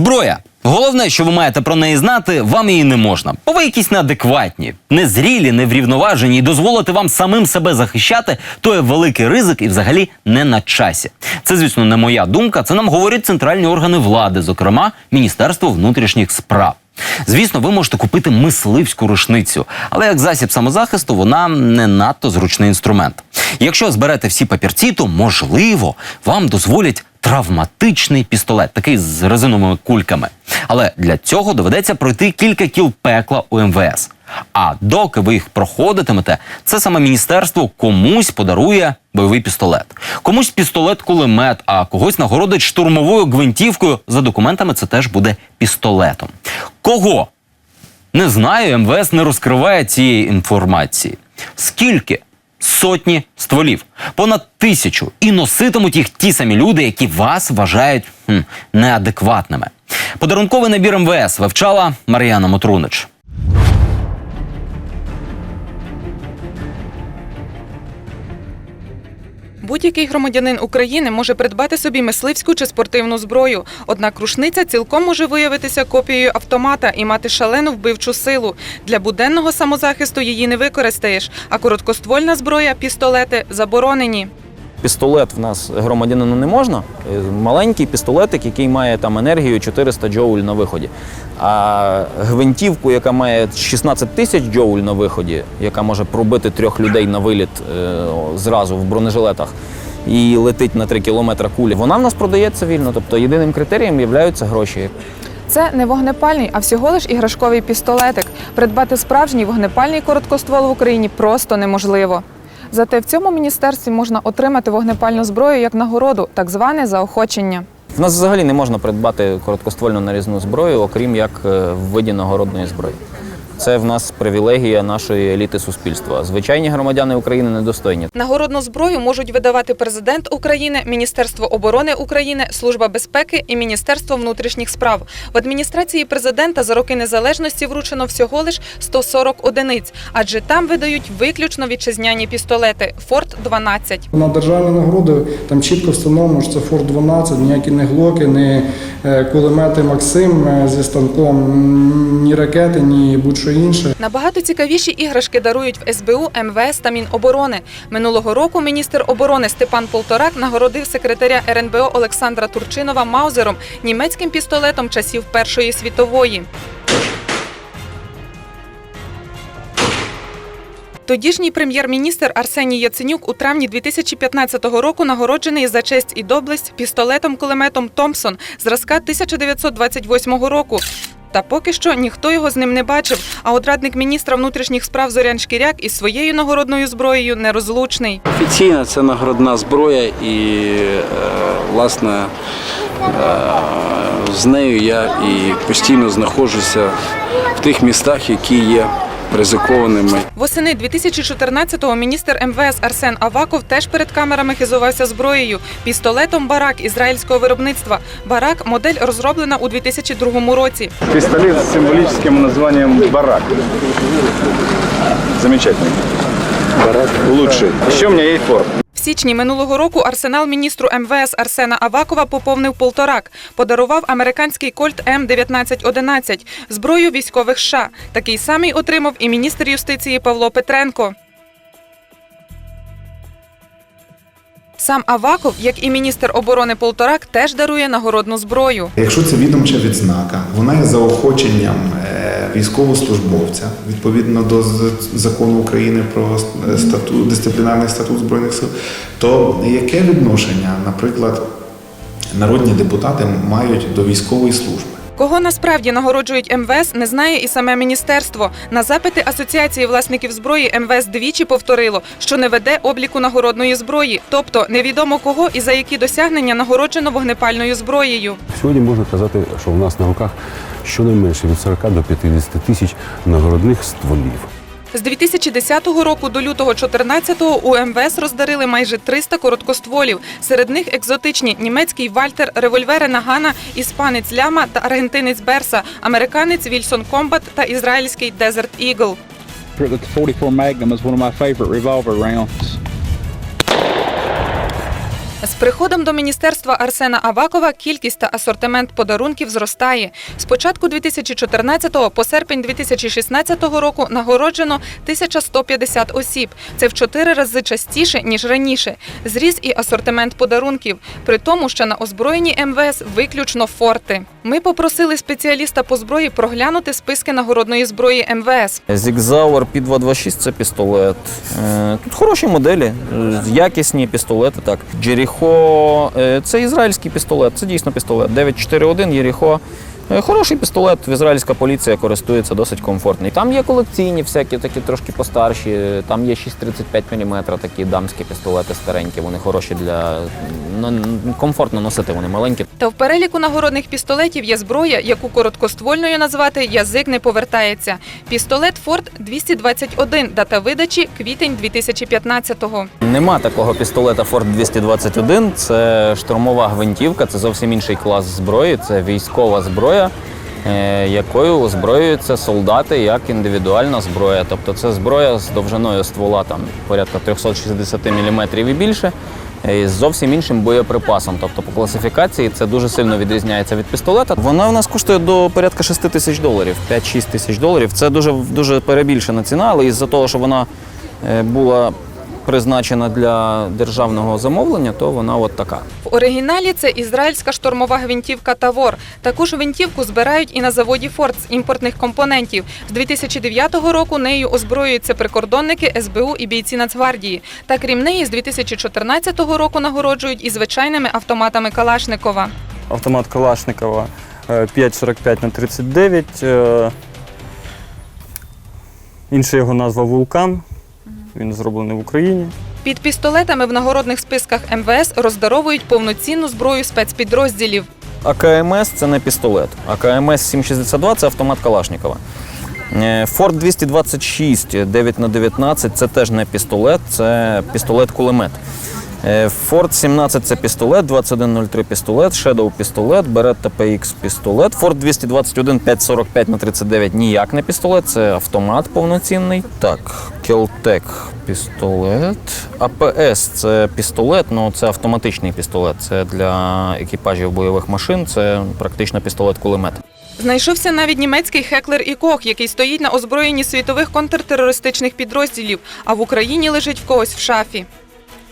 Зброя. Головне, що ви маєте про неї знати, вам її не можна. Бо ви якісь неадекватні, незрілі, неврівноважені, і дозволити вам самим себе захищати, то є великий ризик і взагалі не на часі. Це, звісно, не моя думка. Це нам говорять центральні органи влади, зокрема Міністерство внутрішніх справ. Звісно, ви можете купити мисливську рушницю, але як засіб самозахисту вона не надто зручний інструмент. Якщо зберете всі папірці, то можливо вам дозволять травматичний пістолет, такий з резиновими кульками. Але для цього доведеться пройти кілька кіл пекла у МВС. А доки ви їх проходитимете, це саме міністерство комусь подарує бойовий пістолет. Комусь пістолет-кулемет, а когось нагородить штурмовою гвинтівкою. За документами це теж буде пістолетом. Кого? Не знаю, МВС не розкриває цієї інформації. Скільки? Сотні стволів, понад тисячу, і носитимуть їх ті самі люди, які вас вважають хм, неадекватними. Подарунковий набір МВС вивчала Мар'яна Мотрунич. Будь-який громадянин України може придбати собі мисливську чи спортивну зброю. Однак рушниця цілком може виявитися копією автомата і мати шалену вбивчу силу. Для буденного самозахисту її не використаєш, а короткоствольна зброя, пістолети заборонені. Пістолет в нас громадянину не можна. Е, Маленький пістолетик, який має там енергію 400 джоуль на виході. А гвинтівку, яка має 16 тисяч джоуль на виході, яка може пробити трьох людей на виліт е, зразу в бронежилетах. І летить на 3 кілометри кулі. Вона в нас продається вільно. Тобто єдиним критерієм є гроші. Це не вогнепальний, а всього лиш іграшковий пістолетик. Придбати справжній вогнепальний короткоствол в Україні просто неможливо. Зате в цьому міністерстві можна отримати вогнепальну зброю як нагороду, так зване заохочення. В нас взагалі не можна придбати короткоствольну нарізну зброю, окрім як е, в виді нагородної зброї. Це в нас привілегія нашої еліти суспільства. Звичайні громадяни України недостойні. Нагородну зброю можуть видавати президент України, Міністерство оборони України, Служба безпеки і Міністерство внутрішніх справ. В адміністрації президента за роки незалежності вручено всього лиш 140 одиниць, адже там видають виключно вітчизняні пістолети Форт 12 На державні нагороди там чітко встановлено, що це Форт 12, ніякі не глоки, не кулемети Максим е, зі станком, ні ракети, ні будь-що інше. Набагато цікавіші іграшки дарують в СБУ, МВС та Міноборони. Минулого року міністр оборони Степан Полторак нагородив секретаря РНБО Олександра Турчинова Маузером німецьким пістолетом часів Першої світової. Тодішній прем'єр-міністр Арсеній Яценюк у травні 2015 року нагороджений за честь і доблесть пістолетом-кулеметом Томпсон зразка 1928 року. Та поки що ніхто його з ним не бачив. А от радник міністра внутрішніх справ Зорян Шкіряк із своєю нагородною зброєю нерозлучний. Офіційно це нагородна зброя, і е, власне е, з нею я і постійно знаходжуся в тих містах, які є ризикованими. Восени 2014-го міністр МВС Арсен Аваков теж перед камерами хизувався зброєю пістолетом Барак ізраїльського виробництва. Барак модель розроблена у 2002 році. Пістолет з символічним названням «Барак». Замечательно. Барак. Лучший. Еще в мене є форт. Січні минулого року арсенал міністру МВС Арсена Авакова поповнив полторак. Подарував американський кольт М1911 зброю військових США. Такий самий отримав і міністр юстиції Павло Петренко. Сам Аваков, як і міністр оборони Полторак, теж дарує нагородну зброю. Якщо це відомча відзнака, вона є заохоченням е, військовослужбовця відповідно до закону України про е, статут дисциплінарний статут збройних сил, то яке відношення, наприклад, народні депутати мають до військової служби? Кого насправді нагороджують МВС, не знає і саме міністерство. На запити Асоціації власників зброї МВС двічі повторило, що не веде обліку нагородної зброї, тобто невідомо кого і за які досягнення нагороджено вогнепальною зброєю. Сьогодні можна казати, що в нас на руках щонайменше від 40 до 50 тисяч нагородних стволів. З 2010 року до лютого 2014-го у МВС роздарили майже 300 короткостволів. Серед них екзотичні німецький Вальтер, револьвери Нагана, іспанець Ляма та аргентинець Берса, американець Вільсон Комбат та ізраїльський Desert Eagle. З приходом до міністерства Арсена Авакова кількість та асортимент подарунків зростає. З початку 2014 по серпень 2016 року нагороджено 1150 осіб. Це в чотири рази частіше ніж раніше. Зріс і асортимент подарунків, при тому, що на озброєнні МВС виключно форти. Ми попросили спеціаліста по зброї проглянути списки нагородної зброї МВС. Зігзауер P226 це пістолет. Е, Тут хороші моделі, е, якісні пістолети. Так. Джеріхо е, це ізраїльський пістолет, це дійсно пістолет. 941 Єріхо. Е, Хороший пістолет, ізраїльська поліція користується досить комфортний. Там є колекційні всякі, такі трошки постарші. Там є 6,35 мм, такі дамські пістолети старенькі. Вони хороші для ну, комфортно носити, вони маленькі. Та в переліку нагородних пістолетів є зброя, яку короткоствольною назвати язик не повертається. Пістолет Форд 221, дата видачі квітень 2015-го. Нема такого пістолета Ford 221. Це штурмова гвинтівка, це зовсім інший клас зброї. Це військова зброя, е, якою озброюються солдати як індивідуальна зброя. Тобто це зброя з довжиною ствола там порядка 360 мм і більше. е, З зовсім іншим боєприпасом. Тобто по класифікації це дуже сильно відрізняється від пістолета. Вона у нас коштує до порядка 6 тисяч доларів, 5-6 тисяч доларів. Це дуже, дуже перебільшена ціна, але із-за того, що вона е, була призначена для державного замовлення, то вона от така. В оригіналі це ізраїльська штурмова гвинтівка Тавор. Таку ж гвинтівку збирають і на заводі Форд з імпортних компонентів. З 2009 року нею озброюються прикордонники СБУ і бійці Нацгвардії. Та крім неї, з 2014 року нагороджують і звичайними автоматами Калашникова. автомат Калашникова е, 5,45 на 39. е, Інша його назва Вулкан. Він зроблений в Україні. Під пістолетами в нагородних списках МВС роздаровують повноцінну зброю спецпідрозділів. АКМС це не пістолет. АКМС 762 це автомат Калашникова. Е, Форд 226 9 на 19 це теж не пістолет, це пістолет-кулемет. Е, Форд 17 це пістолет, 2103 пістолет, Shadow пістолет, Beretta PX пістолет. Форд 221 545 на 39 ніяк не пістолет, це автомат повноцінний. Так, Келтек пістолет. АПС це пістолет, ну це автоматичний пістолет. Це для екіпажів бойових машин, це практично пістолет-кулемет. Знайшовся навіть німецький Хеклер і Кох, який стоїть на озброєнні світових контртерористичних підрозділів, а в Україні лежить в когось в шафі.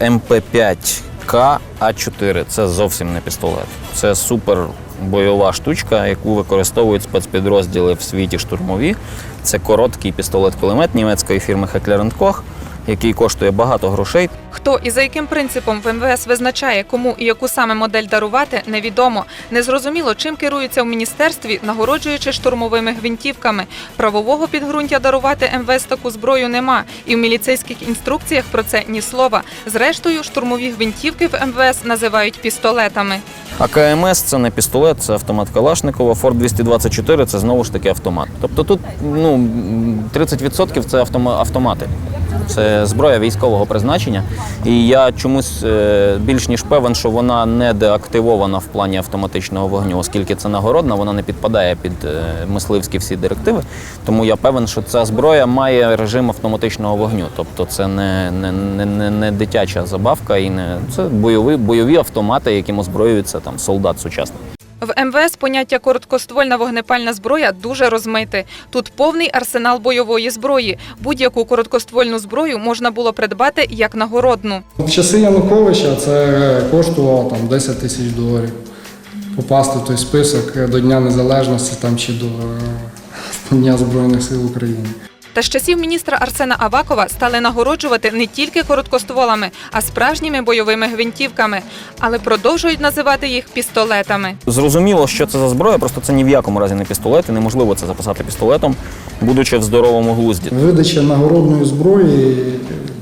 МП5К А4 це зовсім не пістолет. Це супер бойова штучка, яку використовують спецпідрозділи в світі штурмові. Це короткий пістолет-кулемет німецької фірми Heckler Koch, який коштує багато грошей. Хто і за яким принципом в МВС визначає, кому і яку саме модель дарувати, невідомо. Незрозуміло, чим керуються в міністерстві, нагороджуючи штурмовими гвинтівками. Правового підґрунтя дарувати МВС таку зброю нема, і в міліцейських інструкціях про це ні слова. Зрештою, штурмові гвинтівки в МВС називають пістолетами. А КМС це не пістолет, це автомат Калашникова. Форд 224 це знову ж таки автомат. Тобто тут ну, 30% це автома- автомати. Це зброя військового призначення. І я чомусь е, більш ніж певен, що вона не деактивована в плані автоматичного вогню, оскільки це нагородна, вона не підпадає під е, мисливські всі директиви. Тому я певен, що ця зброя має режим автоматичного вогню. Тобто це не, не, не, не, не дитяча забавка і не це бойові, бойові автомати, яким озброюється там солдат сучасний. В МВС поняття короткоствольна вогнепальна зброя дуже розмите. Тут повний арсенал бойової зброї. Будь-яку короткоствольну зброю можна було придбати як нагородну. В часи Януковича це коштувало там 10 тисяч доларів. Попасти в той список до Дня Незалежності там, чи до е, Дня Збройних сил України. Та з часів міністра Арсена Авакова стали нагороджувати не тільки короткостволами, а справжніми бойовими гвинтівками, але продовжують називати їх пістолетами. Зрозуміло, що це за зброя, просто це ні в якому разі не пістолет, і неможливо це записати пістолетом, будучи в здоровому глузді. Видача нагородної зброї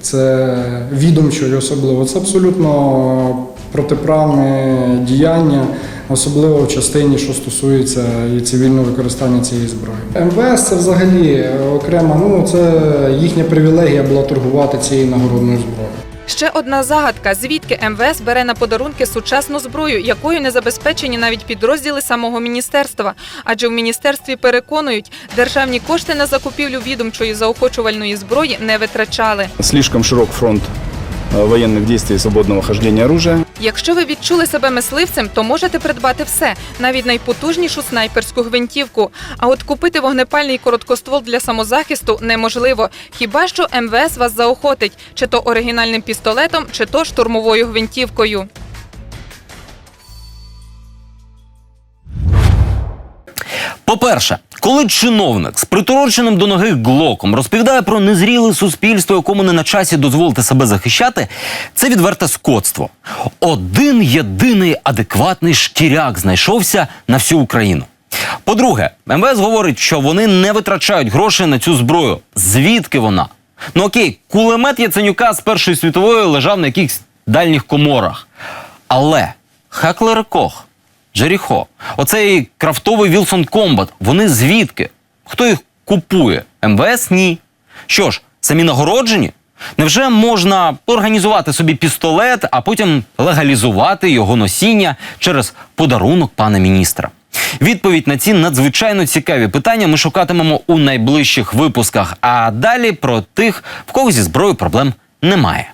це відомчо і особливо. Це абсолютно протиправне діяння, особливо в частині, що стосується і цивільного використання цієї зброї. МВС це взагалі окрема, ну це їхня привілегія була торгувати цією нагородною зброєю. Ще одна загадка: звідки МВС бере на подарунки сучасну зброю, якою не забезпечені навіть підрозділи самого міністерства. Адже в міністерстві переконують, державні кошти на закупівлю відомчої заохочувальної зброї не витрачали. Слишком широк фронт э, военных действий свободного хождения оружия. Якщо ви відчули себе мисливцем, то можете придбати все, навіть найпотужнішу снайперську гвинтівку. А от купити вогнепальний короткоствол для самозахисту неможливо. Хіба що МВС вас заохотить, чи то оригінальним пістолетом, чи то штурмовою гвинтівкою. По-перше, коли чиновник з притороченим до ноги глоком розповідає про незріле суспільство, якому не на часі дозволити себе захищати, це відверте скотство. Один єдиний адекватний шкіряк знайшовся на всю Україну. По-друге, МВС говорить, що вони не витрачають грошей на цю зброю. Звідки вона? Ну окей, кулемет Яценюка з Першої світової лежав на якихось дальніх коморах. Але Хаклер Кох, Джеріхо, оцей крафтовий Вілсон Комбат, вони звідки? Хто їх купує? МВС ні. Що ж, самі нагороджені? Невже можна організувати собі пістолет, а потім легалізувати його носіння через подарунок пана міністра? Відповідь на ці надзвичайно цікаві питання ми шукатимемо у найближчих випусках. А далі про тих, в кого зі зброєю проблем немає.